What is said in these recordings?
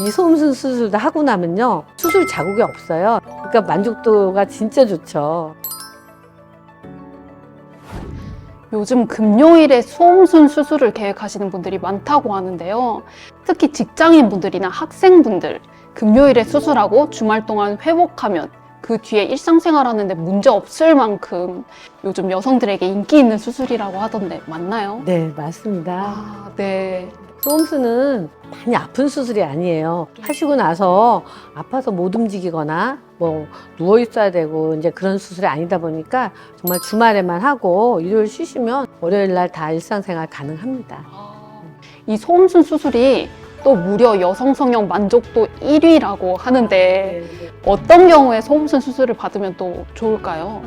이 소음순 수술도 하고 나면요 수술 자국이 없어요. 그러니까 만족도가 진짜 좋죠. 요즘 금요일에 소음순 수술을 계획하시는 분들이 많다고 하는데요. 특히 직장인 분들이나 학생분들, 금요일에 수술하고 주말 동안 회복하면 그 뒤에 일상생활 하는데 문제 없을 만큼 요즘 여성들에게 인기 있는 수술이라고 하던데 맞나요? 네 맞습니다. 아, 네. 소음수는 많이 아픈 수술이 아니에요. 하시고 나서 아파서 못 움직이거나 뭐 누워 있어야 되고 이제 그런 수술이 아니다 보니까 정말 주말에만 하고 일요일 쉬시면 월요일 날 다 일상생활 가능합니다. 이 소음순 수술이 또 무려 여성 성형 만족도 1위라고 하는데 어떤 경우에 소음순 수술을 받으면 또 좋을까요?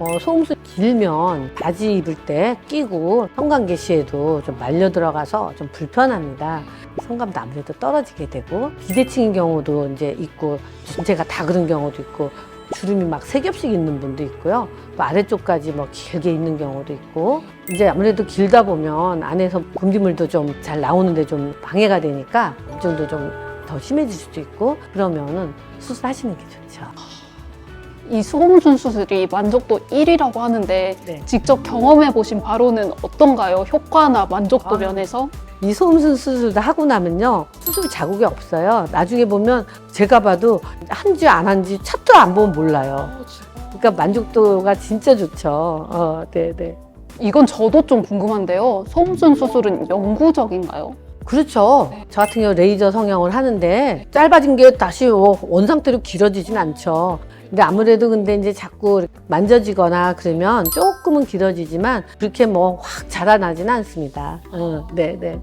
어, 소음수 길면 바지 입을 때 끼고 성관계 시에도 좀 말려 들어가서 좀 불편합니다. 성감도 아무래도 떨어지게 되고 비대칭인 경우도 이제 있고 전체가 다 그런 경우도 있고 주름이 막 세 겹씩 있는 분도 있고요. 또 아래쪽까지 뭐 길게 있는 경우도 있고 이제 아무래도 길다 보면 안에서 분비물도 좀 잘 나오는데 좀 방해가 되니까 염증도 좀 더 심해질 수도 있고 그러면은 수술하시는 게 좋죠. 이 소음순 수술이 만족도 1위라고 하는데 네. 직접 경험해 보신 바로는 어떤가요? 효과나 만족도 아. 면에서? 이 소음순 수술도 하고 나면요 수술 자국이 없어요. 나중에 보면 제가 봐도 한 지 안 한지 차트 안 보면 몰라요. 그러니까 만족도가 진짜 좋죠. 어, 네 네. 이건 저도 좀 궁금한데요. 소음순 수술은 영구적인가요? 그렇죠. 저 같은 경우 레이저 성형을 하는데 짧아진 게 다시 어, 원상태로 길어지진 않죠. 근데 아무래도 근데 이제 자꾸 만져지거나 그러면 조금은 길어지지만 그렇게 뭐 확 자라나지는 않습니다. 어, 네 네.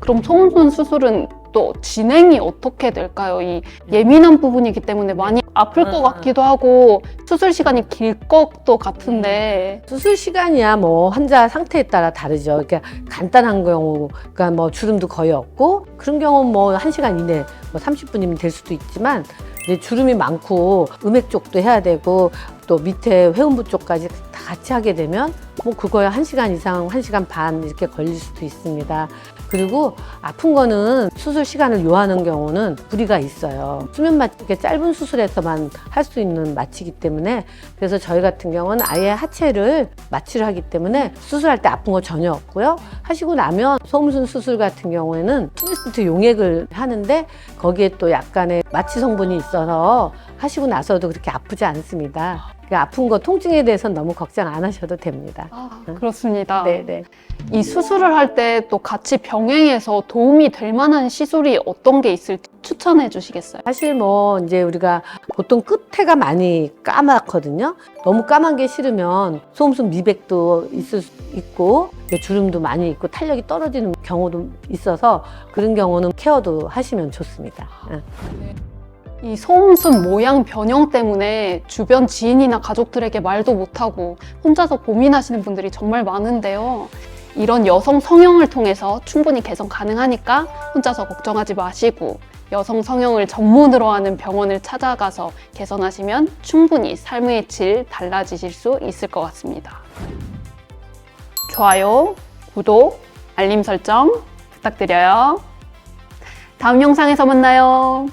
그럼 소음순 수술은 또 진행이 어떻게 될까요? 이 예민한 부분이기 때문에 많이 아플 것 음. 같기도 하고 수술 시간이 길 것도 같은데 수술 시간이야 뭐 환자 상태에 따라 다르죠. 그러니까 간단한 경우, 그러니까 뭐 주름도 거의 없고 그런 경우는 뭐한 시간 이내, 뭐 30분이면 될 수도 있지만 이제 주름이 많고 음액 쪽도 해야 되고 또 밑에 회음부 쪽까지 다 같이 하게 되면 뭐 그거야 한 시간 이상, 한 시간 반 이렇게 걸릴 수도 있습니다. 그리고 아픈 거는 수술 시간을 요하는 경우는 무리가 있어요. 수면 마취 짧은 수술에서만 할 수 있는 마취이기 때문에 그래서 저희 같은 경우는 아예 하체를 마취를 하기 때문에 수술할 때 아픈 거 전혀 없고요. 하시고 나면 소음순 수술 같은 경우에는 트위스트 용액을 하는데 거기에 또 약간의 마취 성분이 있어서 하시고 나서도 그렇게 아프지 않습니다. 그러니까 아픈 거 통증에 대해서는 너무 걱정 안 하셔도 됩니다. 그렇습니다. 네네. 이 수술을 할 때 또 같이 병행해서 도움이 될 만한 시술이 어떤 게 있을지 추천해 주시겠어요? 사실 뭐 이제 우리가 보통 끝에가 많이 까맣거든요. 너무 까만 게 싫으면 소음순 미백도 있을 수 있고 주름도 많이 있고 탄력이 떨어지는 경우도 있어서 그런 경우는 케어도 하시면 좋습니다. 예. 이 소음순 모양 변형 때문에 주변 지인이나 가족들에게 말도 못하고 혼자서 고민하시는 분들이 정말 많은데요. 이런 여성 성형을 통해서 충분히 개선 가능하니까 혼자서 걱정하지 마시고 여성 성형을 전문으로 하는 병원을 찾아가서 개선하시면 충분히 삶의 질 달라지실 수 있을 것 같습니다. 좋아요, 구독, 알림 설정 부탁드려요. 다음 영상에서 만나요.